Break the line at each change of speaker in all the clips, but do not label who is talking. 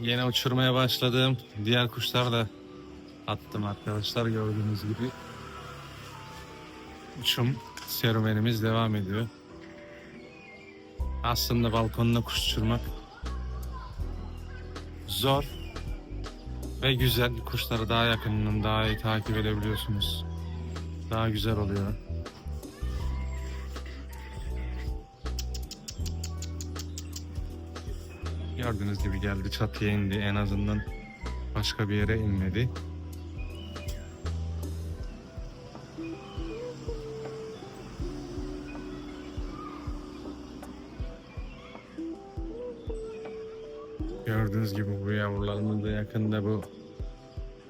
Yine uçurmaya başladım. Diğer kuşlar da attım arkadaşlar gördüğünüz gibi. Uçum serüvenimiz devam ediyor. Aslında balkonda kuş uçurmak zor ve güzel. Kuşları daha yakından daha iyi takip edebiliyorsunuz. Daha güzel oluyor. Gördüğünüz gibi geldi çatıya indi. En azından başka bir yere inmedi. Gördüğünüz gibi bu yavrularımız da yakında bu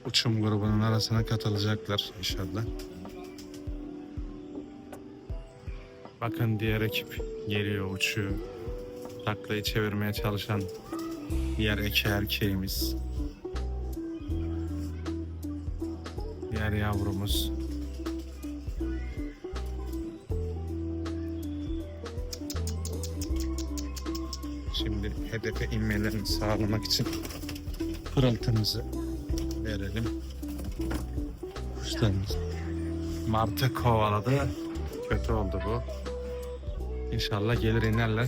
uçum grubunun arasına katılacaklar inşallah. Bakın diğer ekip geliyor, uçuyor. Taklayı çevirmeye çalışan diğer iki erkeğimiz. Diğer yavrumuz. Şimdi hedefe inmelerini sağlamak için pırıltımızı verelim. Kuşlarımız. Martı kovaladı. Kötü oldu bu. İnşallah gelir inerler.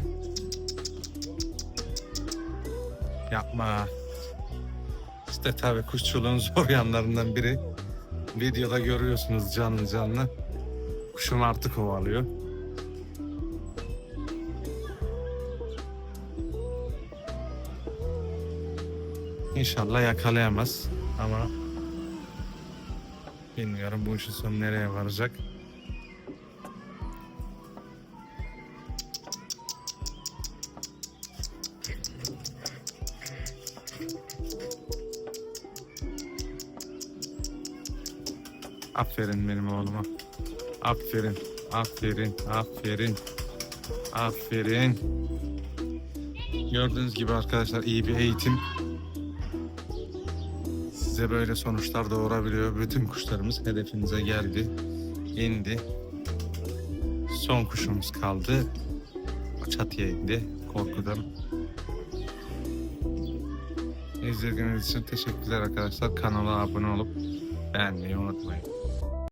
Yapma. İşte tabii kuşçuluğun zor yanlarından biri. Videoda görüyorsunuz canlı canlı. Kuşum artık kovalıyor. İnşallah yakalayamaz ama bilmiyorum bu işin sonu nereye varacak. Aferin benim oğluma. Aferin, aferin, aferin, aferin. Gördüğünüz gibi arkadaşlar iyi bir eğitim size böyle sonuçlar doğurabiliyor. Bütün kuşlarımız hedefinize geldi, indi. Son kuşumuz kaldı. Çatıya indi korkudan. İzlediğiniz için teşekkürler arkadaşlar. Kanala abone olup beğenmeyi unutmayın.